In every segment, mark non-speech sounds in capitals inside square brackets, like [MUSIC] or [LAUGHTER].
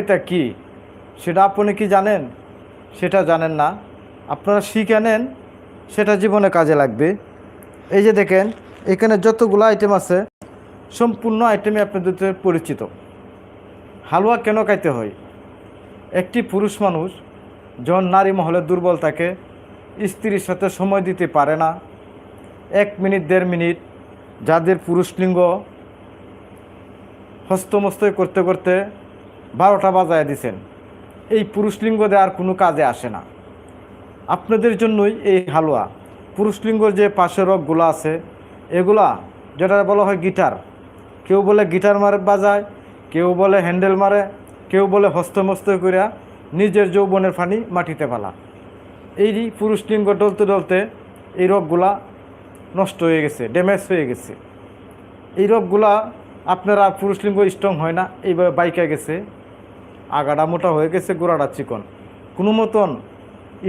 এটা কি? সেটা আপনি কি জানেন? সেটা জানেন না। আপনারা শিখে নেন, সেটা জীবনে কাজে লাগবে। এই যে দেখেন, এখানে যতগুলো আইটেম আছে, সম্পূর্ণ আইটেমই আপনাদের পরিচিত। হালুয়া কেন খাইতে হয়? একটি পুরুষ মানুষ যখন নারী মহলে দুর্বল থাকে, স্ত্রীর সাথে সময় দিতে পারে না। এক মিনিট, দেড় মিনিট যাদের পুরুষ লিঙ্গ হস্তমস্তই করতে করতে বারোটা বাজায় দিছেন। এই পুরুষ লিঙ্গ দেওয়ার কোনো কাজে আসে না। আপনাদের জন্যই এই হালুয়া। পুরুষ লিঙ্গর যে পাশের রগগুলো আছে, এগুলা যেটা বলা হয় গিটার। কেউ বলে গিটার মারে বাজায়, কেউ বলে হ্যান্ডেল মারে, কেউ বলে হস্তমস্ত করিয়া নিজের যৌবনের ফানি মাটিতে ফেলা। এই পুরুষ লিঙ্গ ডলতে ডলতে এই রোগগুলা নষ্ট হয়ে গেছে, ড্যামেজ হয়ে গেছে। এই রোগগুলা আপনারা পুরুষ লিঙ্গ স্ট্রং হয় না, এইভাবে বাইকে গেছে। আগাটা মোটা হয়ে গেছে গোড়াটা চিকন। কোনো মতন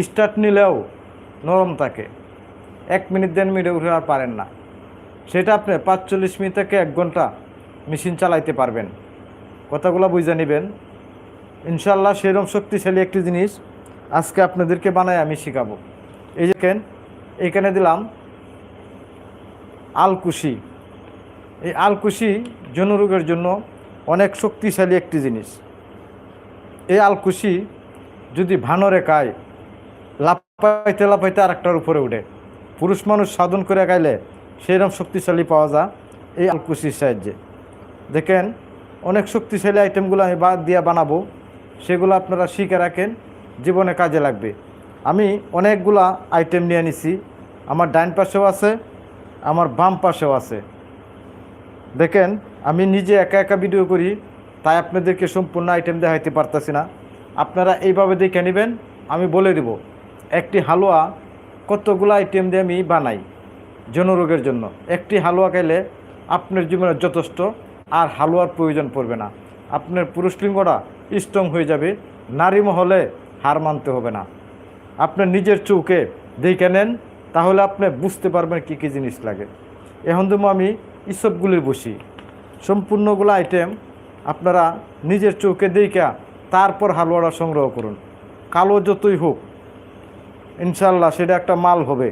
স্টার্ট নিলেও নরম থাকে। এক মিনিট, দেড় মিনিটে উঠে আর পারেন না। সেটা আপনি পাঁচচল্লিশ মিনিট থেকে এক ঘণ্টা মেশিন চালাইতে পারবেন। কথাগুলো বুঝে নেবেন। ইনশাল্লাহ সেরকম শক্তিশালী একটি জিনিস আজকে আপনাদেরকে বানায় আমি শেখাবো। এই যে এইখানে দিলাম আলকুশি। এই আলকুশি জনরোগের জন্য অনেক শক্তিশালী একটি জিনিস। এই আলকুশি যদি ভানরে খায় লাপাইতে লাপাইতে আরেকটার উপরে উঠে। পুরুষ মানুষ সাধন করে গাইলে সেইরকম শক্তিশালী পাওয়া যায় এই আলকুশির সাহায্যে। দেখেন, অনেক শক্তিশালী আইটেমগুলো আমি বাদ দিয়ে বানাবো, সেগুলো আপনারা শিখে রাখেন, জীবনে কাজে লাগবে। আমি অনেকগুলা আইটেম নিয়ে নিছি, আমার ডাইন পাশেও আছে, আমার বাম পাশেও আছে। দেখেন, আমি নিজে একা একা ভিডিও করি তাই আপনাদেরকে সম্পূর্ণ আইটেম দেখাইতে পারতেছি না। আপনারা এইভাবে দেখে নেবেন, আমি বলে দেব, একটি হালুয়া কতগুলো আইটেম দিয়ে আমি বানাই জনরোগের জন্য। একটি হালুয়া খাইলে আপনার জীবনে যথেষ্ট, আর হালুয়ার প্রয়োজন পড়বে না। আপনার পুরুষ লিঙ্গটা স্ট্রং হয়ে যাবে, নারী মহলে হার মানতে হবে না। আপনার নিজের চৌকে দেখে নেন, তাহলে আপনি বুঝতে পারবেন কী কী জিনিস লাগে। এখন তো আমি ইসবগুলির বসি। সম্পূর্ণগুলো আইটেম আপনারা নিজের চোখে দেখা তারপর হালুয়াটা সংগ্রহ করুন। কালো যতই হোক ইনশাল্লাহ সেটা একটা মাল হবে।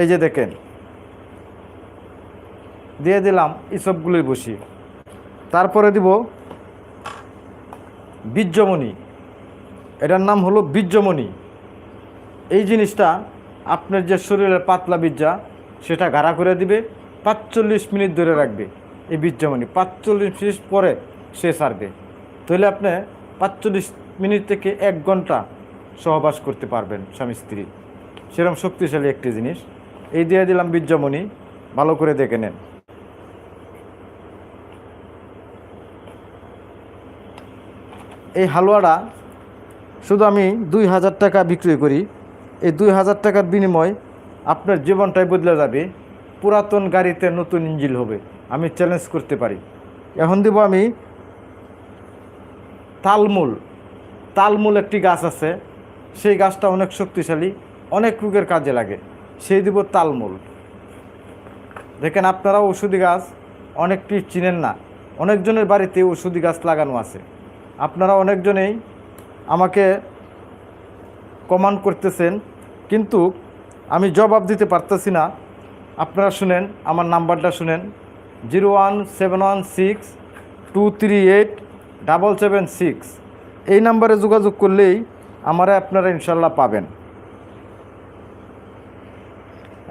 এই যে দেখেন, দিয়ে দিলাম ইসবগুলির বসি তারপরে দিব বীর্যমণি এটার নাম হলো বীর্যমণি এই জিনিসটা আপনার যে শরীরের পাতলা বীর্যা সেটা গাঢ়া করে দিবে, পাঁচচল্লিশ মিনিট ধরে রাখবে এই বীর্যমণি পাঁচচল্লিশ মিনিট পরে সে সারবে। তাহলে আপনি পাঁচচল্লিশ মিনিট থেকে এক ঘণ্টা সহবাস করতে পারবেন স্বামী স্ত্রী। সেরকম শক্তিশালী একটি জিনিস। এই দিয়ে দিলাম বীর্যমণি, ভালো করে দেখে নেন। এই হালুয়াটা শুধু আমি দুই হাজার টাকা বিক্রি করি। এই দুই হাজার টাকার বিনিময় আপনার জীবনটাই বদলে যাবে। পুরাতন গাড়িতে নতুন ইঞ্জিল হবে। আমি চ্যালেঞ্জ করতে পারি। এখন দেব আমি তালমূল। তালমূল একটি গাছ আছে। সেই গাছটা অনেক শক্তিশালী, অনেক রোগের কাজে লাগে। সেই দিব তালমূল। দেখেন আপনারা ওষুধি গাছ, অনেকটি চিনেন না। অনেকজনের বাড়িতে ওষুধি গাছ লাগানো আছে। আপনারা অনেকজনেই আমাকে কমান্ড করতেছেন, কিন্তু আমি জবাব দিতে পারতেছি না। আপনারা শুনেন, আমার নাম্বারটা শুনেন। Zero one seven one six two three eight double seven six. এই নাম্বারে যোগাযোগ করলেই আমারা আপনারা ইনশাল্লাহ পাবেন।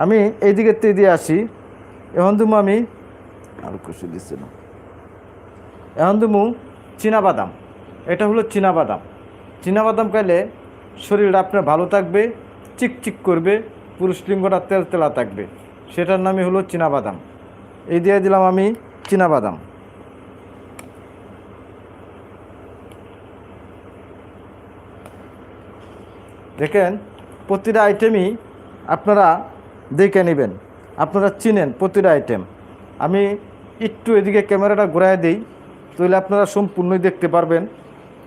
আমি এই থেকে দিয়ে আসি। এখন তুমি আমি আর খুশি দিচ্ছে না। এখন তুমি বাদাম এটা হলো বাদাম বাদাম খাইলে শরীরটা আপনার ভালো থাকবে, চিকচিক করবে, পুরুষ লিঙ্গটা তেল তেলা থাকবে। সেটার নামই হলো বাদাম এই দিয়ে দিলাম আমি বাদাম দেখেন, প্রতিটা আইটেমই আপনারা দেখে নেবেন। আপনারা চিনেন প্রতিটা আইটেম আমি একটু এদিকে ক্যামেরাটা ঘুরাই দিই, তাহলে আপনারা সম্পূর্ণই দেখতে পারবেন,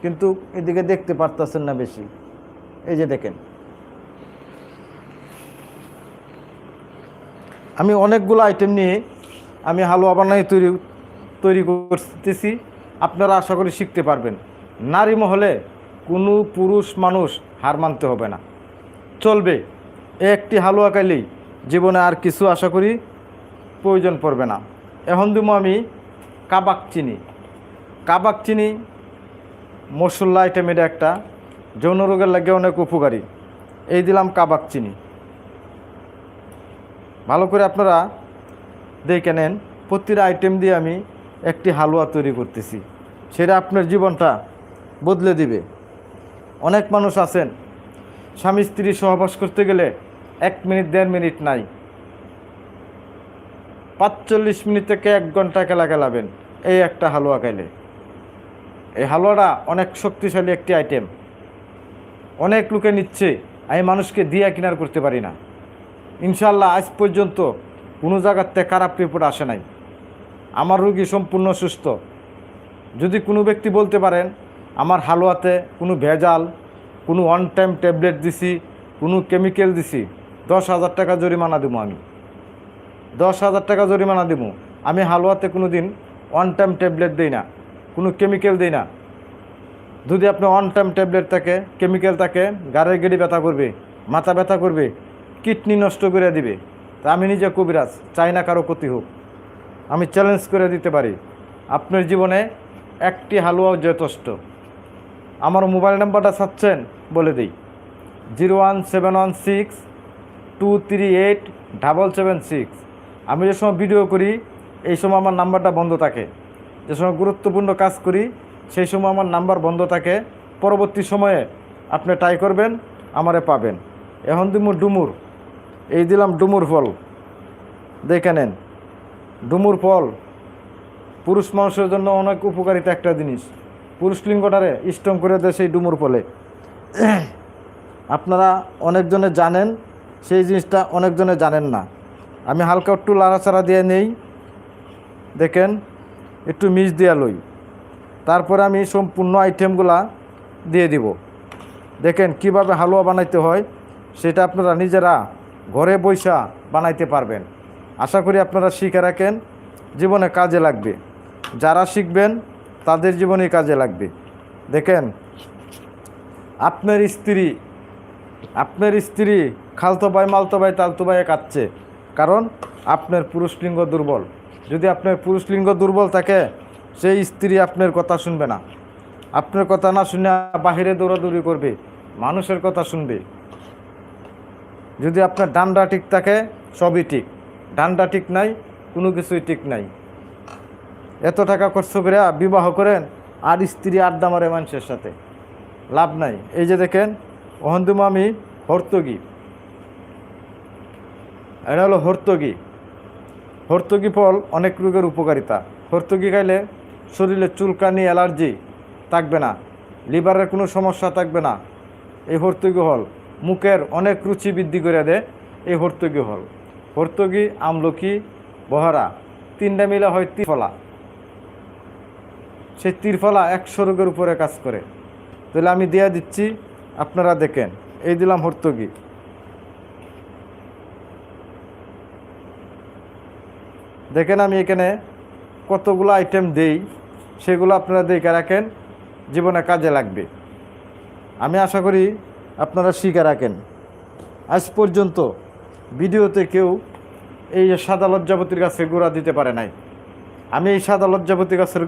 কিন্তু এদিকে দেখতে পারতেছেন না বেশি। এই যে দেখেন। আমি অনেকগুলো আইটেম নিয়ে আমি হালুয়া বানাই তৈরি তৈরি করতেছি। আপনারা আশা করি শিখতে পারবেন। নারী মহলে কোনো পুরুষ মানুষ হার মানতে হবে না। চলবে। একটি হালুয়া খাইলেই জীবনে আর কিছু আশা করি প্রয়োজন পড়বে না। এখন দিব আমি কাবাক চিনি। কাবাক চিনি মশলা আইটেমের একটা, যৌন রোগের লাগে অনেক উপকারী। এই দিলাম কাবাক চিনি। ভালো করে আপনারা দেখে নেন, প্রতিটা আইটেম দিয়ে আমি একটি হালুয়া তৈরি করতেছি। সেটা আপনার জীবনটা বদলে দিবে। অনেক মানুষ আছেন। স্বামী স্ত্রী সহবাস করতে গেলে এক মিনিট, দেড় মিনিট নাই। পাঁচচল্লিশ মিনিট থেকে এক ঘণ্টা খেলা খেলাবেন। এই একটা হালুয়া খাইলে এই হালুয়াটা অনেক শক্তিশালী একটি আইটেম অনেক লোকে নিচ্ছে, আমি মানুষকে দিয়া কিনার করতে পারি না। ইনশাল্লাহ আজ পর্যন্ত কোনো জায়গাতে খারাপ রিপোর্ট আসে নাই। আমার রুগী সম্পূর্ণ সুস্থ। যদি কোনো ব্যক্তি বলতে পারেন আমার হালুয়াতে কোনো ভেজাল, কোনো ওয়ান টাইম ট্যাবলেট দিছি, কোনো কেমিক্যাল দিছি, দশ হাজার টাকা জরিমানা দেবো আমি। দশ হাজার টাকা জরিমানা দেবো। আমি হালুয়াতে কোনো দিন ওয়ান টাইম ট্যাবলেট দিই না, কোনো কেমিক্যাল দিই না। যদি আপনি ওয়ান টাইম ট্যাবলেট থাকে কেমিক্যাল থাকে, গাড়ের গেড়ি ব্যথা করবে, মাথা ব্যথা করবে, কিডনি নষ্ট করে দিবে, তা আমি নিজে কবিরাজ, চাই না কারও ক্ষতি হোক। আমি চ্যালেঞ্জ করে দিতে পারি। আপনার জীবনে একটি হালুয়াও যথেষ্ট। আমার মোবাইল নাম্বারটা চাচ্ছেন, বলে দিই। Zero one seven one six two three eight double seven six. আমি যে সময় ভিডিও করি, এই সময় আমার নাম্বারটা বন্ধ থাকে। যে সময় গুরুত্বপূর্ণ কাজ করি, সেই সময় আমার নাম্বার বন্ধ থাকে। পরবর্তী সময়ে আপনি ট্রাই করবেন, আমারে পাবেন। এখন দিমু ডুমুর। এই দিলাম ডুমুর ফল। দেখে নেন। ডুমুর ফল। পুরুষ মানুষের জন্য অনেক উপকারিতা একটা জিনিস। পুরুষ লিঙ্গটারে স্ট্রং করে দেয় সেই ডুমুর ফলে। আপনারা অনেকজনে জানেন, সেই জিনিসটা অনেকজনে জানেন না। আমি হালকা একটু লাড়াচাড়া দিয়ে নেই। দেখেন, একটু মিস দিয়া লই। তারপরে আমি সম্পূর্ণ আইটেমগুলা দিয়ে দিব। দেখেন, কীভাবে হালুয়া বানাইতে হয়, সেটা আপনারা নিজেরা ঘরে বৈশা বানাইতে পারবেন। আশা করি আপনারা শিখে রাখেন। জীবনে কাজে লাগবে। যারা শিখবেন তাদের জীবনেই কাজে লাগবে। দেখেন, আপনার স্ত্রী আপনার স্ত্রী খালতো ভাই, মালতো ভাই, তালতো ভাইয়ে কাঁদছে। কারণ আপনার পুরুষলিঙ্গ দুর্বল। যদি আপনার পুরুষলিঙ্গ দুর্বল থাকে, সেই স্ত্রী আপনার কথা শুনবে না। আপনার কথা না শুনে বাহিরে দৌড়াদৌড়ি করবে, মানুষের কথা শুনবে। যদি আপনার ডান্ডা ঠিক থাকে, সবই ঠিক। ডান্ডা ঠিক নাই, কোনো কিছুই ঠিক নাই। এত টাকা খরচ করে বিবাহ করেন, আর স্ত্রী আড্ডা মারে মানুষের সাথে। লাভ নাই। এই যে দেখেন ওহন্দিম আমি হর্তগি এটা হলো হর্তগি হর্তগি ফল অনেক রোগের উপকারিতা। হর্তগি খাইলে শরীরে চুলকানি, অ্যালার্জি থাকবে না, লিভারের কোনো সমস্যা থাকবে না। এই হর্তগি হল মুখের অনেক রুচি বৃদ্ধি করে দেয় এই হর্তগি হল। হর্তগি আমলকি বহরা। তিনটা মিলে হয় ত্রিফলা সেই ত্রিফলা একশো রোগের উপরে কাজ করে। তাহলে আমি দেয়া দিচ্ছি, আপনারা দেখেন, এই দিলাম হর্তগি দেখেন আমি এখানে কতগুলো আইটেম দেই, সেগুলো আপনারা দেখে রাখেন, জীবনে কাজে লাগবে। আমি আশা করি আপনারা শিখে রাখেন। আজ পর্যন্ত ভিডিওতে কেউ এই সাদা লজ্জাপতির গাছের গোড়া দিতে পারে নাই। আমি এই সাদা লজ্জাপতি গাছের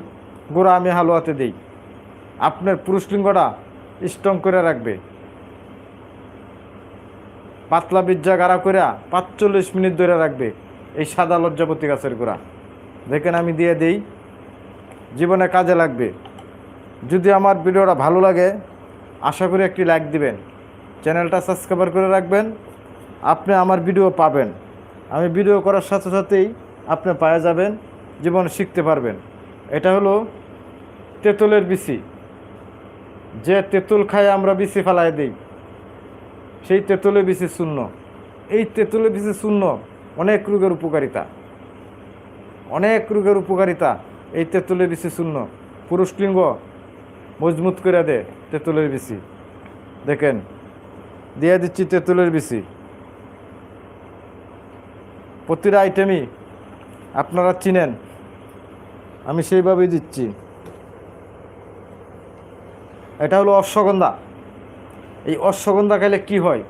গোড়া আমি হালুয়াতে দিই। আপনার পুরুষলিঙ্গটা স্ট্রং করে রাখবে। পাতলা বিজ্জা গাড়া করে পাঁচচল্লিশ মিনিট ধরে রাখবে এই সাদা লজ্জাপতি গাছের গোড়া। দেখেন আমি দিয়ে দেই, জীবনে কাজে লাগবে। যদি আমার ভিডিওটা ভালো লাগে, আশা করি একটি লাইক দিবেন। চ্যানেলটা সাবস্ক্রাইবার করে রাখবেন, আপনি আমার ভিডিও পাবেন। আমি ভিডিও করার সাথে সাথেই আপনি পায়ে যাবেন, জীবন শিখতে পারবেন। এটা হলো তেঁতুলের বিচি। যে তেঁতুল খায় আমরা বিচি ফেলায় দিই। সেই তেঁতুলের বিচি শূন্য। এই তেঁতুলের বিচি শূন্য অনেক রোগের উপকারিতা। অনেক রোগের উপকারিতা এই তেঁতুলের বিচি শূন্য। পুরুষলিঙ্গ মজবুত করে দে তেঁতুলের বিচি। দেখেন, দিয়ে দিচ্ছি তেঁতুলের বিচি। প্রতিটা আইটেমই আপনারা চিনেন। আমি সেইভাবেই দিচ্ছি। এটা হলো অশ্বগন্ধা। এই অশ্বগন্ধা খেলে কি হয়?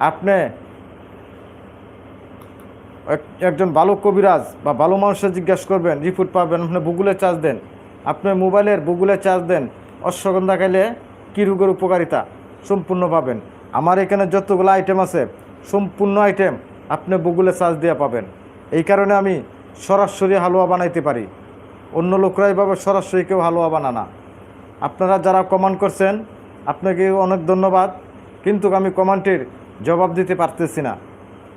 আপনি এক- একজন ভালো কবিরাজ বা ভালো মানুষের জিজ্ঞাসা করবেন, রিপোর্ট পাবেন, আপনি গুগলে চার্জ দেন। আপনি মোবাইলের গুগলে চার্জ দেন, অশ্বগন্ধা খেলে কী রোগের উপকারিতা? সম্পূর্ণ পাবেন। আমার এখানে যতগুলো আইটেম আছে, সম্পূর্ণ আইটেম আপনি গুগলে চার্জ দিয়ে পাবেন। এই কারণে আমি সরাসরি হালুয়া বানাইতে পারি। অন্য লোকরা এইভাবে সরাসরি কেউ হালুয়া বানানা আপনারা যারা কমেন্ট করছেন, আপনাকে অনেক ধন্যবাদ। কিন্তু আমি কমেন্টের জবাব দিতে পারতেছি না।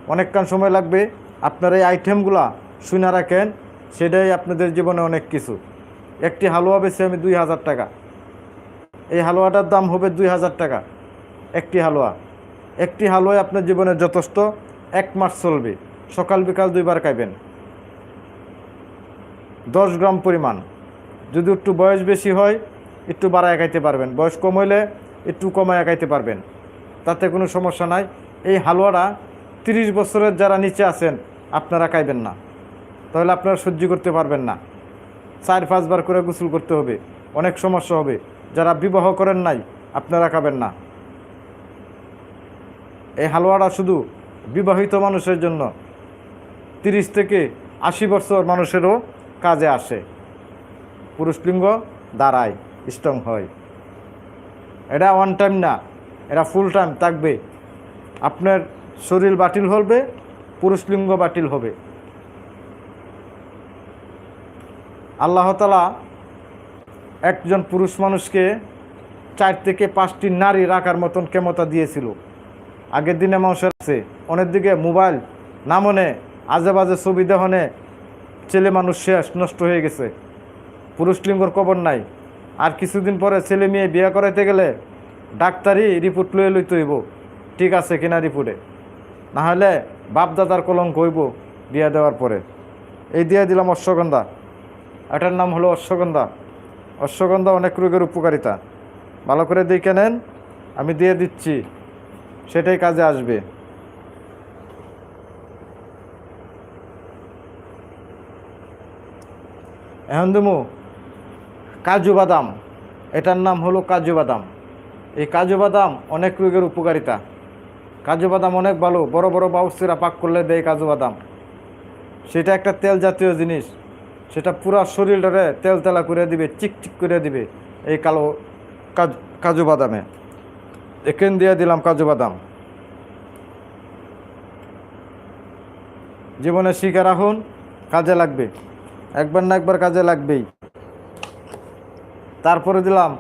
অনেকক্ষণ সময় লাগবে, আপনার এই আইটেমগুলা শুনে রাখেন, সেটাই আপনাদের জীবনে অনেক কিছু। একটি হালুয়া বেছে আমি দুই হাজার টাকা। এই হালুয়াটার দাম হবে দুই হাজার টাকা। একটি হালুয়া। একটি হালুয়ায় আপনার জীবনে যথেষ্ট, এক মাস চলবে। সকাল বিকাল দুইবার খাইবেন। দশ গ্রাম পরিমাণ। যদি একটু বয়স বেশি হয় একটু বাড়া একাইতে পারবেন। বয়স কম হইলে একটু কমায় একাইতে পারবেন। তাতে কোনো সমস্যা নাই। এই হালুয়াটা তিরিশ বছরের যারা নিচে আছেন, আপনারা খাইবেন না। তাহলে আপনারা সহ্য করতে পারবেন না। চার পাঁচবার করে গোসল করতে হবে। অনেক সমস্যা হবে। যারা বিবাহ করেন নাই, আপনারা খাবেন না। এই হালুয়াটা শুধু বিবাহিত মানুষের জন্য। তিরিশ থেকে আশি বছর মানুষেরও কাজে আসে। পুরুষলিঙ্গ দাঁড়ায়। স্ট্রং হয়। এটা ওয়ান টাইম না, এটা ফুল টাইম থাকবে। আপনার শরীর বাতিল হবে পুরুষলিঙ্গ বাতিল হবে। আল্লাহ তালা একজন পুরুষ মানুষকে চার থেকে পাঁচটি নারী রাখার মতন ক্ষমতা দিয়েছিল। আগের দিনে মানুষের আছে অনেক দিকে মোবাইল না মনে আজে বাজে ছবি দেহনে ছেলে মানুষ শেষ নষ্ট হয়ে গেছে। পুরুষ লিঙ্গর কবর নাই। আর কিছুদিন পরে ছেলে মেয়ে বিয়ে করাইতে গেলে ডাক্তারি রিপোর্ট লয়ে লইতে হইব। ঠিক আছে কিনা রিপোর্টে? না হলে বাপ দাদার কলঙ্ক হইব বিয়ে দেওয়ার পরে। এই দিয়ে দিলাম অশ্বগন্ধা। এটার নাম হলো অশ্বগন্ধা। অশ্বগন্ধা অনেক রোগের উপকারিতা। ভালো করে দেখে নেন, আমি দিয়ে দিচ্ছি। সেটাই কাজে আসবে। এখন কাজু বাদাম এটার নাম হলো কাজু বাদাম এই কাজু বাদাম অনেক রোগের উপকারিতা। কাজু বাদাম অনেক ভালো, বড় বড় বাউসিরা পাক করলে দেয় কাজু বাদাম সেটা একটা তেল জাতীয় জিনিস। সেটা পুরা শরীরটারে তেল তেলা করে দিবে চিকচিক করে দিবে এই কালো কাজু বাদামে এখান দিয়ে দিলাম কাজু বাদাম জীবনে শিখে রাখুন কাজে লাগবে। একবার না একবার কাজে লাগবেই। তারপরে দিলাম,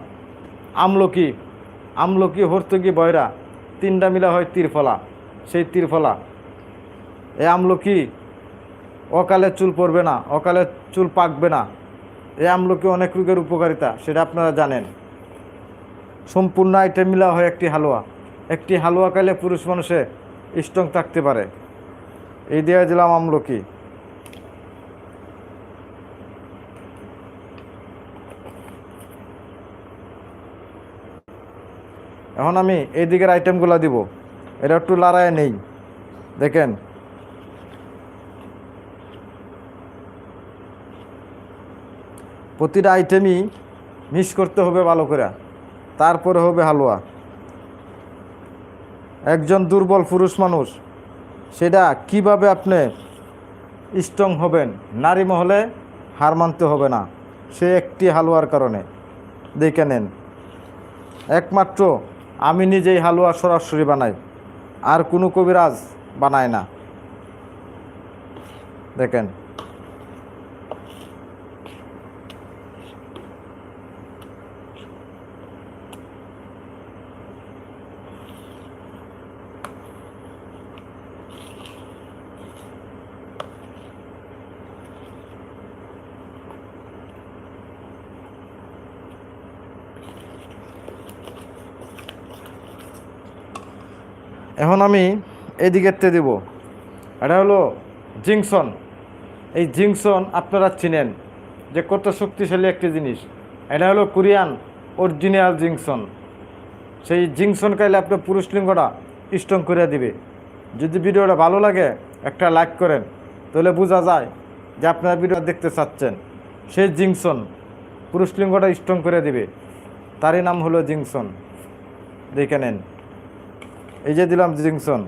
আমলকি আমলকি, হর্তকি, বয়রা, তিনটা মিলা হয় তীরফলা, সেই তীরফলা। এই আমলকি, অকালে চুল পড়বে না, অকালে চুল পাকবে না। এই আমলকি অনেক রোগের উপকারিতা, সেটা আপনারা জানেন। সম্পূর্ণ আইটেম মিলা হয় একটি হালুয়া। একটি হালুয়া খাইলে পুরুষ মানুষে স্ট্রং থাকতে পারে। এই দিয়ে দিলাম আমলকি। এখন আমি এই দিকের আইটেমগুলো দিব। এটা একটু লড়াইয়ে নেই। দেখেন। প্রতিটা আইটেমই মিক্স করতে হবে ভালো করে। তারপরে হবে হালুয়া। একজন দুর্বল পুরুষ মানুষ, সেটা কীভাবে আপনি স্ট্রং হবেন? নারী মহলে হার মানতে হবে না। সে একটি হালুয়ার কারণে। দেখে নেন। একমাত্র আমি নিজেই হালুয়া সরাসরি বানাই আর কোনো কবিরাজ বানায় না। দেখেন। এখন আমি এদিকেরতে দেব। এটা হলো জিংসন। এই জিংসন আপনারা চিনেন যে কত শক্তিশালী একটি জিনিস। এটা হলো কোরিয়ান অরিজিনাল জিংসন। সেই জিংসন খাইলে আপনার পুরুষ লিঙ্গটা স্ট্রং করে দিবে। যদি ভিডিওটা ভালো লাগে, একটা লাইক করেন, তাহলে বোঝা যায় যে আপনারা ভিডিও দেখতে চাচ্ছেন। সেই জিংসন পুরুষ লিঙ্গটা স্ট্রং করে দিবে। তারই নাম হলো জিংসন। দেখে নেন। এই যে দিলাম জিংসন।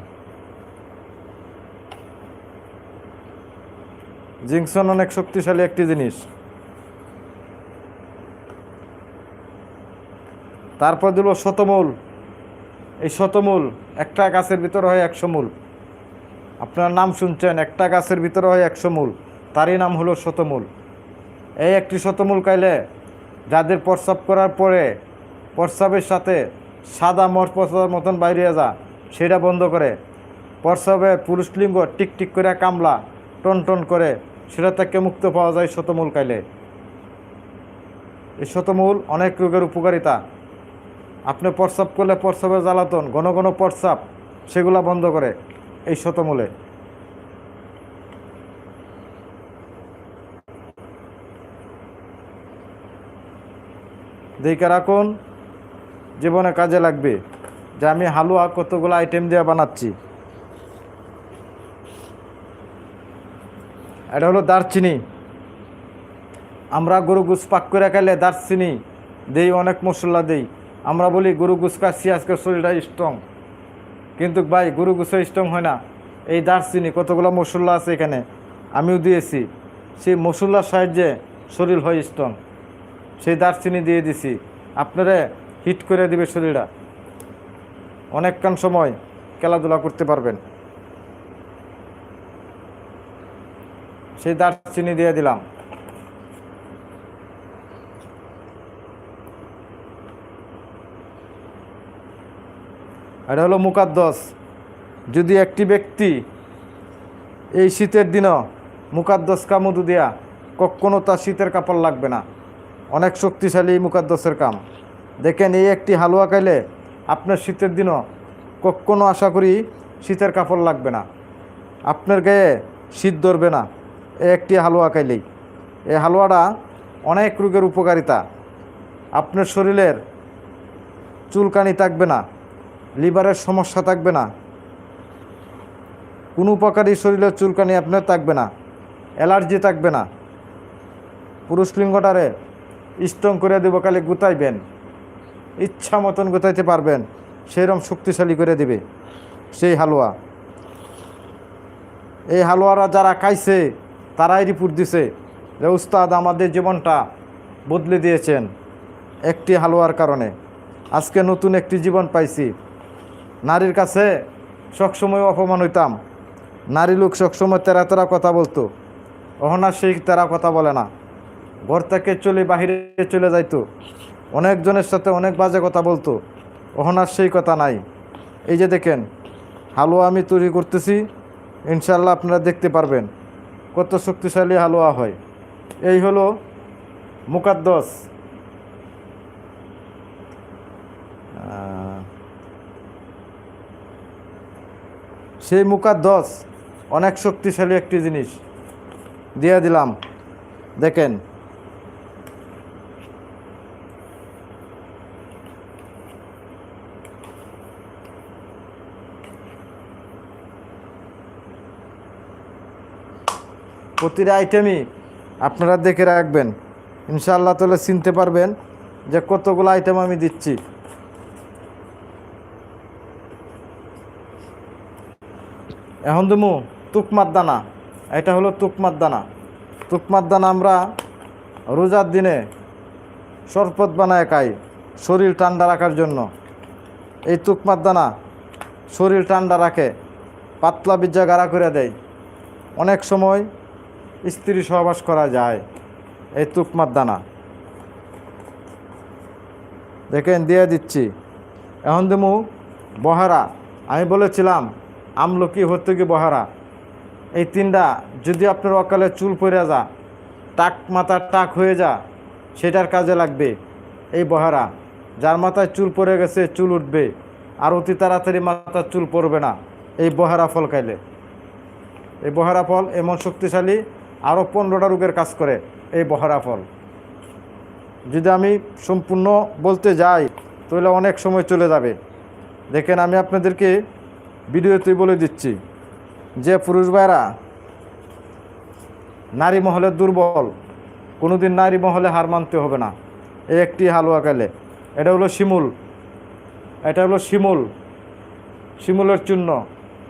জিংসন অনেক শক্তিশালী একটি জিনিস। তারপর দিল শতমূল। এই শতমূল একটা গাছের ভিতরে হয় একশো মূল আপনার নাম শুনছেন, একটা গাছের ভিতরে হয় একশো মূল তারই নাম হলো শতমূল। এই একটি শতমূল কাইলে যাদের প্রস্রাব করার পরে প্রস্রাবের সাথে সাদা মর প্রস্রাবের মতন বাইরে যা, সেটা বন্ধ করে। প্রস্রাবে পুরুষলিঙ্গ টিক টিক করে কামলা, টন টন করে, সেটা থেকে মুক্ত পাওয়া যায় শতমূল কাইলে। এই শতমূল অনেক রোগের উপকারিতা। আপনি প্রস্রাব করলে প্রস্রাবের জ্বালাতন, ঘন ঘন প্রস্রাব, সেগুলা বন্ধ করে এই শতমূলে। দেখে রাখুন জীবনে কাজে লাগবে। যে আমি হালুয়া কতগুলো আইটেম দিয়ে বানাচ্ছি। এটা হলো দারচিনি। আমরা গরু গুস পাক করে খাইলে দারচিনি দেই, অনেক মশলা দেই। আমরা বলি গরু গুস খাচ্ছি, আজকে শরীরটা স্ট্রং কিন্তু ভাই, গরু গুসে স্ট্রং হয় না। এই দারচিনি কতগুলো মশলা আছে এখানে? আমিও দিয়েছি। সেই মশলার সাহায্যে শরীর হয় স্ট্রং সেই দারচিনি দিয়ে দিছি। আপনারা হিট করে দিবে শরীরটা। অনেকক্ষণ সময় খেলাধুলা করতে পারবেন। সেই দারচিনি দিয়ে দিলাম। এটা হলো মুকাদ্দস। যদি একটি ব্যক্তি এই শীতের দিনও মুকাদ্দস কামুদু দিয়া কখনো তার শীতের কাপড় লাগবে না। অনেক শক্তিশালী মুকাদ্দসের কাম। দেখেন এই একটি হালুয়া খাইলে আপনার শীতের দিনও কখনো আশা করি শীতের কাপড় লাগবে না। আপনার গায়ে শীত ধরবে না। একটি হালুয়া খাইলেই। এই হালুয়াটা অনেক রোগের উপকারিতা। আপনার শরীরের চুলকানি থাকবে না, লিভারের সমস্যা থাকবে না। কোনো প্রকারই শরীরের চুলকানি আপনার থাকবে না, অ্যালার্জি থাকবে না। পুরুষ লিঙ্গটারে স্ট্রং করে দেব কালে গুতাইবেন। ইচ্ছা মতন গুতাইতে পারবেন সেরম শক্তিশালী করে দিবে। সেই হালুয়া। এই হালুয়ারা যারা খাইছে, তারাই রিপোর্ট দিছে যে উস্তাদ আমাদের জীবনটা বদলে দিয়েছেন একটি হালুয়ার কারণে। আজকে নতুন একটি জীবন পাইছি। নারীর কাছে সবসময় অপমান হইতাম। নারী লোক সবসময় তেরা তেরা কথা বলতো। অহনা সেই তেরা কথা বলে না। ঘর থেকে চলে বাহিরে চলে যাইতো। অনেকজনের সাথে অনেক বাজে কথা বলতো অহনার সেই কথা নাই। এই যে দেখেন, হালুয়া আমি তৈরি করতেছি ইনশাল্লাহ আপনারা দেখতে পারবেন কত শক্তিশালী হালুয়া হয়। এই হলো মুকাদ্দস। সেই মুকাদ্দস অনেক শক্তিশালী একটি জিনিস। দিয়ে দিলাম। দেখেন প্রতিটা আইটেমই আপনারা দেখে রাখবেন। ইনশাআল্লাহ তাহলে চিনতে পারবেন যে কতগুলো আইটেম আমি দিচ্ছি। এখন দেবো তুকমার দানা। এটা হলো তুকমার দানা। তুকমার দানা আমরা রোজার দিনে শরবত বানায় খাই শরীর ঠান্ডা রাখার জন্য। এই তুকমার দানা শরীর ঠান্ডা রাখে, পাতলা বিজ্জা গাড়া করে দেয়। অনেক সময় স্ত্রী সহবাস করা যায়। এই তুকমার দানা। দেখেন, দিয়ে দিচ্ছি। এখন দেবো বহারা। আমি বলেছিলাম, আমলকি হর্তুকি বহারা। এই তিনটা যদি আপনার অকালে চুল পড়ে যা, টাক মাথার টাক হয়ে যা, সেটার কাজে লাগবে এই বহারা। যার মাথায় চুল পড়ে গেছে, চুল উঠবে। আর অতি তাড়াতাড়ি মাথার চুল পড়বে না। এই বহারা ফল খাইলে। এই বহারা ফল এমন শক্তিশালী আরও পনেরোটা রোগের কাজ করে এই বহারা ফল। যদি আমি সম্পূর্ণ বলতে যাই, তাহলে অনেক সময় চলে যাবে। দেখেন, আমি আপনাদেরকে ভিডিওতেই বলে দিচ্ছি, যে পুরুষ ভাইরা নারী মহলে দুর্বল, কোনোদিন নারী মহলে হার মানতে হবে না। এই একটি হালুয়া খেলে। এটা হলো শিমুল। এটা হলো শিমুল। শিমুলের চূর্ণ।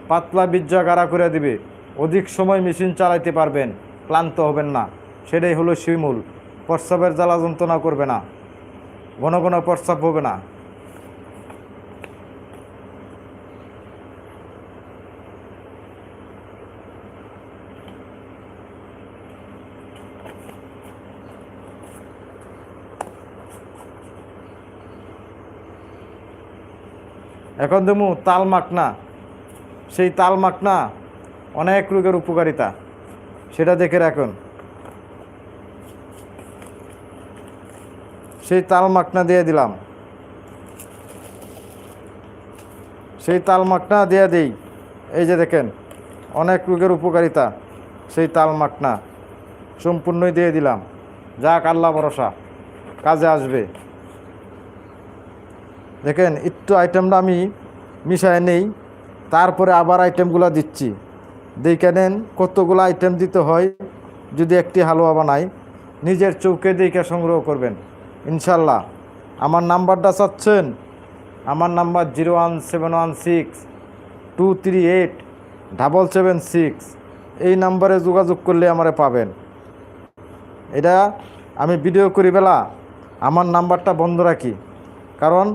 পাতলা বীর্যা গাড়া করে দিবে। অধিক সময় মেশিন চালাইতে পারবেন। ক্লান্ত হবেন না। সেটাই হলো শিমুল। প্রস্রাবের জ্বালা যন্ত্রণা করবে না। ঘন ঘন প্রস্রাব হবে না। এখন দেমু তাল মাখনা সেই তাল মাখনা অনেক রোগের উপকারিতা। সেটা দেখে রাখুন। সেই তাল মাখনা দিয়ে দিলাম। সেই তাল মাখনা দিয়ে দিই। এই যে দেখেন, অনেক রোগের উপকারিতা সেই তাল মাখনা। সম্পূর্ণই দিয়ে দিলাম। যাক, আল্লাহ ভরসা, কাজে আসবে। দেখেন, একটু আইটেমটা আমি মিশায় নেই, তারপরে আবার আইটেমগুলো দিচ্ছি। দেখে নেন কতগুলো আইটেম দিতে হয়, যদি একটি হালুয়া বানাই নিজের চৌকে দেখে সংগ্রহ করবেন। ইনশাল্লাহ আমার নাম্বারটা চাচ্ছেন? আমার number zero one seven one six two three eight double seven six. এই নাম্বারে যোগাযোগ করলে আমারে পাবেন। এটা আমি ভিডিও করি বেলা। আমার নাম্বারটা বন্ধ রাখি, কারণ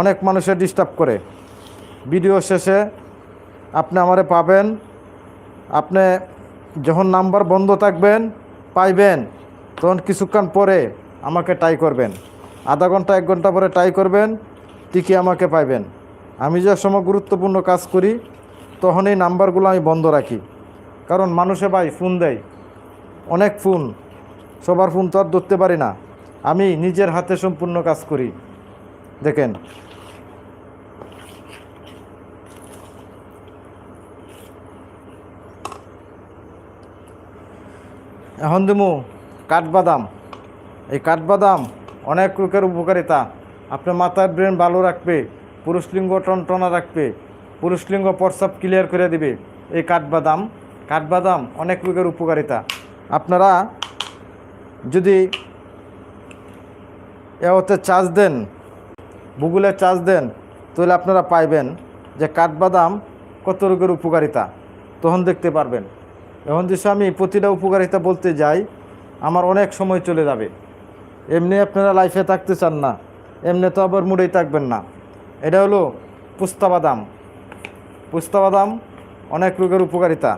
অনেক মানুষের ডিস্টার্ব করে। ভিডিও শেষে আপনি আমারে পাবেন আপনি যখন নাম্বার বন্ধ থাকবেন, পাইবেন, তখন কিছুক্ষণ পরে আমাকে ট্রাই করবেন। আধা ঘণ্টা, এক ঘণ্টা পরে ট্রাই করবেন, ঠিকই আমাকে পাইবেন। আমি যে সময় গুরুত্বপূর্ণ কাজ করি তখন এই নাম্বারগুলো আমি বন্ধ রাখি। কারণ মানুষে ভাই ফোন দেয়। অনেক ফোন সবার ফোন তো আর ধরতে পারি না। আমি নিজের হাতে সম্পূর্ণ কাজ করি। দেখেন এখন দিমু কাঠবাদাম। এই কাঠবাদাম অনেক রোগের উপকারিতা। আপনার মাথার ব্রেন ভালো রাখবে পুরুষলিঙ্গ টনটনা রাখবে পুরুষলিঙ্গ প্রস্রাব ক্লিয়ার করে দিবে। এই কাঠবাদাম কাঠবাদাম অনেক রোগের উপকারিতা। আপনারা যদি এতে চার্জ দেন, গুগলে চার্জ দেন, তাহলে আপনারা পাইবেন যে কাঠবাদাম কত রোগের উপকারিতা। তখন দেখতে পারবেন। এখন যদি আমি প্রতিটা উপকারিতা বলতে যাই, আমার অনেক সময় চলে যাবে। এমনি আপনারা লাইফে থাকতে চান না, এমনি তো আবার মুড়েই থাকবেন না। এটা হলো পুস্তা বাদাম। পুস্তা বাদাম অনেক রোগের উপকারিতা।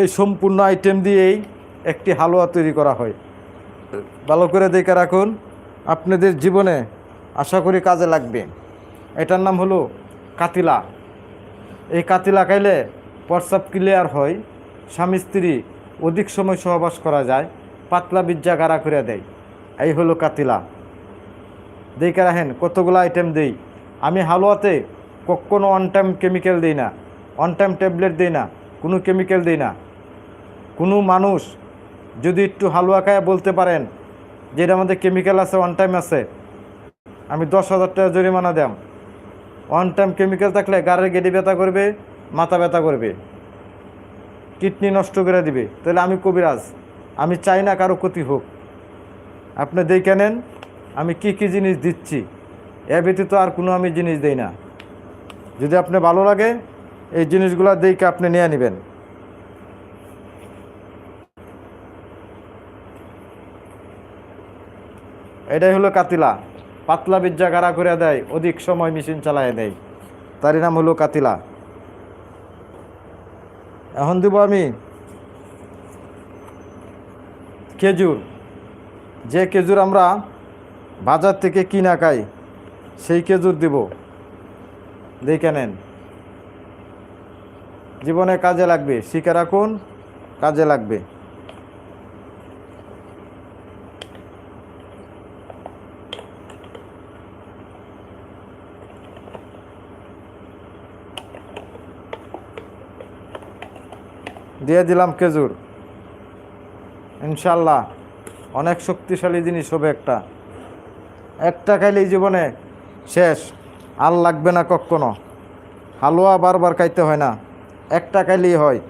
এই সম্পূর্ণ আইটেম দিয়েই একটি হালুয়া তৈরি করা হয়। ভালো করে দেখে রাখুন, আপনাদের জীবনে আশা করি কাজে লাগবে। এটার নাম হলো কাতিলা। এই কাতিলা খাইলে প্রস্রাব ক্লিয়ার হয়, স্বামী স্ত্রী অধিক সময় সহবাস করা যায়, পাতলা বিজ্জা গাড়া করে দেয়। এই হলো কাতিলা। দেখে রাখেন, কতগুলো আইটেম দেই? আমি হালুয়াতে কখনো অন টাইম কেমিক্যাল দিই না অন টাইম ট্যাবলেট দিই না, কোনো কেমিক্যাল দিই না। কোনো মানুষ যদি একটু হালুয়া খায় বলতে পারেন যে এটা আমাদের কেমিক্যাল আছে অন টাইম আছে, আমি দশ হাজার টাকা জরিমানা দাম। অন টাইম কেমিক্যাল থাকলে গাড়ির গেডি ব্যথা করবে মাথা ব্যথা করবে, কিডনি নষ্ট করে দিবে, তাহলে আমি কবিরাজ, আমি চাই না কারও ক্ষতি হোক। আপনি দেখে নেন, আমি কি কি জিনিস দিচ্ছি। এ ব্যতীত আর কোনো আমি জিনিস দেই না। যদি আপনি ভালো লাগে, এই জিনিসগুলো দেখে আপনি নিয়ে নেবেন। এটাই হলো কাতিলা। পাতলা বিজ্জা গাড়া করে দেয়, অধিক সময় মেশিন চালায় দেয়। তারই নাম হলো কাতিলা। এখন দেবো আমি খেজুর। যে খেজুর আমরা বাজার থেকে কিনা খাই, সেই খেজুর দিব। দেখে নেন। জীবনে কাজে লাগবে, শিখে রাখুন, কাজে লাগবে। দিয়ে দিলাম খেজুর। ইনশাল্লাহ অনেক শক্তিশালী জিনিস হবে একটা। একটা খাইলেই জীবনে শেষ, আর লাগবে না কখনো। হালুয়া বারবার খাইতে হয় না, একটা খাইলেই হয়।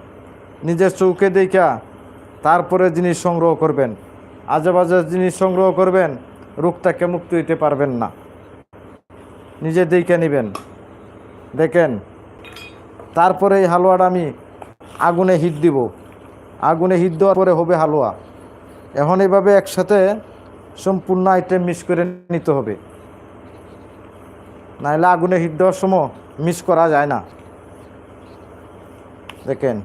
নিজের চৌকে দেখা তারপরে জিনিস সংগ্রহ করবেন। আজে বাজে জিনিস সংগ্রহ করবেন রোগ থেকে মুক্ত হইতে পারবেন না। নিজে দেখে নেবেন। দেখেন, তারপরে এই হালুয়াটা আমি আগুনে হিট দিব। আগুনে হিট দেওয়ার পরে হবে হালুয়া। এখন এইভাবে একসাথে সম্পূর্ণ আইটেম মিক্স করে নিতে হবে। নাহলে আগুনে হিট দেওয়ার সময় মিস করা যায় না। দেখেন।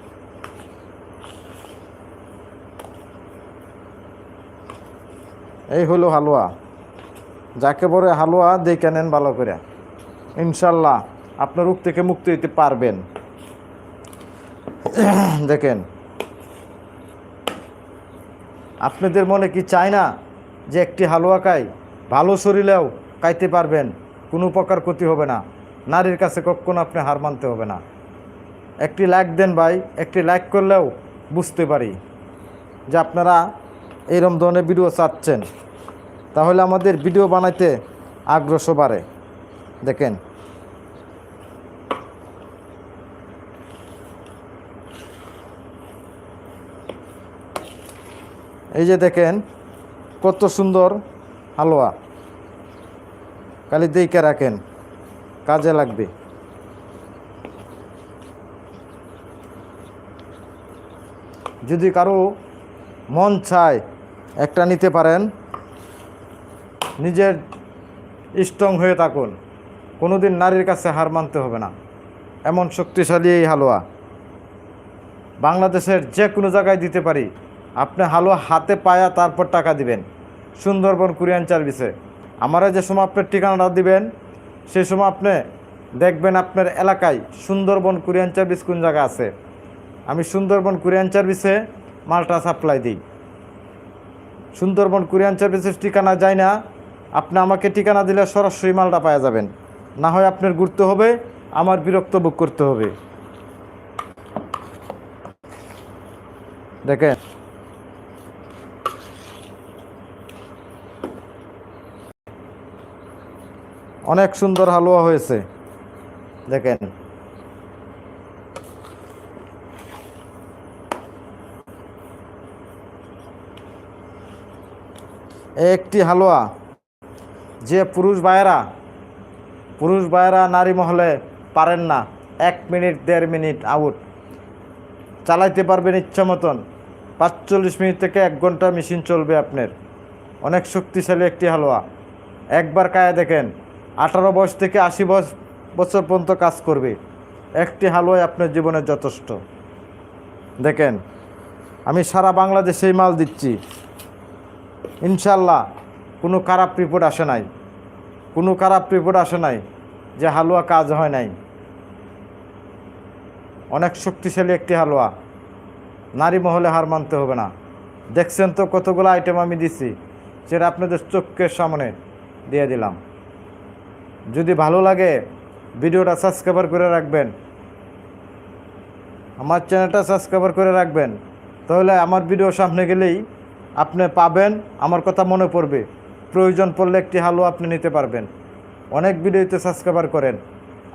এই হলো হালুয়া। যাকে বলে হালুয়া, দেখে নেন ভালো করে। ইনশাল্লাহ আপনার রোগ থেকে মুক্তি দিতে পারবেন। [COUGHS] দেখেন। আপনাদের মনে কি চায় না যে একটি হালুয়া খাই? ভালো শরীরেও খাইতে পারবেন, কোনো প্রকার ক্ষতি হবে না। নারীর কাছে কখনো আপনি হার মানতে হবে না। একটি লাইক দেন ভাই, একটি লাইক করলেও বুঝতে পারি যে আপনারা এইরকম ধরনের ভিডিও চাচ্ছেন। তাহলে আমাদের ভিডিও বানাইতে আগ্রহ বাড়ে। দেখেন। এই যে দেখেন, কত সুন্দর হালুয়া। খালি দেখে রাখেন, কাজে লাগবে। যদি কারও মন চায় একটা নিতে পারেন, নিজের স্ট্রং হয়ে থাকুন। কোনোদিন নারীর কাছে হার মানতে হবে না। এমন শক্তিশালী এই হালুয়া। বাংলাদেশের যে কোনো জায়গায় দিতে পারি। আপনি হালুয়া হাতে পায়া তারপর টাকা দিবেন। সুন্দরবন কুরিয়ান সার্ভিসে। আমারা যে সময় আপনার ঠিকানাটা দিবেন সেই সময় আপনি দেখবেন আপনার এলাকায় সুন্দরবন কুরিয়ান সার্ভিস কোন জায়গা আছে। আমি সুন্দরবন কুরিয়ান সার্ভিসে মালটা সাপ্লাই দিই। সুন্দরবন কুরিয়ান সার্ভিসের ঠিকানা যায় না, আপনি আমাকে ঠিকানা দিলে সরাসরি মালটা পাওয়া যাবেন। না হয় আপনার ঘুরতে হবে, আমার বিরক্ত বুক করতে হবে। দেখেন অনেক সুন্দর হালুয়া হয়েছে। দেখেন। একটি হালুয়া যে পুরুষ ভাইয়েরা পুরুষ ভাইয়েরা নারী মহলে পারেন না। এক মিনিট, দেড় মিনিট আউট চালাইতে পারবেন ইচ্ছা মতন। পাঁচচল্লিশ মিনিট থেকে এক ঘণ্টা মেশিন চলবে আপনার। অনেক শক্তিশালী একটি হালুয়া। একবার কায়া দেখেন। আঠারো বয়স থেকে আশি বয়স বছর পর্যন্ত কাজ করবে। একটি হালুয়াই আপনার জীবনে যথেষ্ট। দেখেন, আমি সারা বাংলাদেশেই মাল দিচ্ছি। ইনশাল্লাহ কোনো খারাপ রিপোর্ট আসে নাই। কোনো খারাপ রিপোর্ট আসে নাই যে হালুয়া কাজ হয় নাই। অনেক শক্তিশালী একটি হালুয়া। নারী মহলে হার মানতে হবে না। দেখছেন তো কতগুলো আইটেম আমি দিছি সেটা আপনাদের চোখের সামনে দিয়ে দিলাম। যদি ভালো লাগে, ভিডিওটা সাবস্ক্রাইবার করে রাখবেন। আমার চ্যানেলটা সাবস্ক্রাইবার করে রাখবেন। তাহলে আমার ভিডিও সামনে গেলেই আপনি পাবেন, আমার কথা মনে পড়বে। প্রয়োজন পড়লে একটি হালুয়া আপনি নিতে পারবেন। অনেক ভিডিওতে সাবস্ক্রাইবার করেন,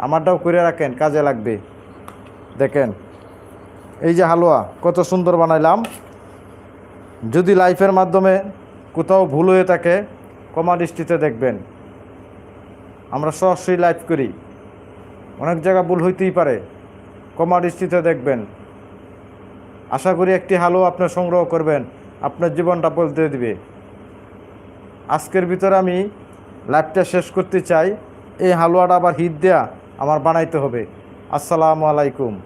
আমারটাও করে রাখেন, কাজে লাগবে। দেখেন, এই যে হালুয়া, কত সুন্দর বানাইলাম। যদি লাইফের মাধ্যমে কোথাও ভুল হয়ে থাকে, কমা দৃষ্টিতে দেখবেন। আমরা সরাসরি লাইভ করি। অনেক জায়গা ভুল হইতেই পারে। কমা দৃষ্টিতে দেখবেন। আশা করি একটি হালুয়া আপনার সংগ্রহ করবেন। আপনার জীবনটা বলতে দিবে। আজকের ভিতরে আমি লাইভটা শেষ করতে চাই। এই হালুয়াটা আবার হিট দেয়া আমার বানাইতে হবে। আসসালামু আলাইকুম।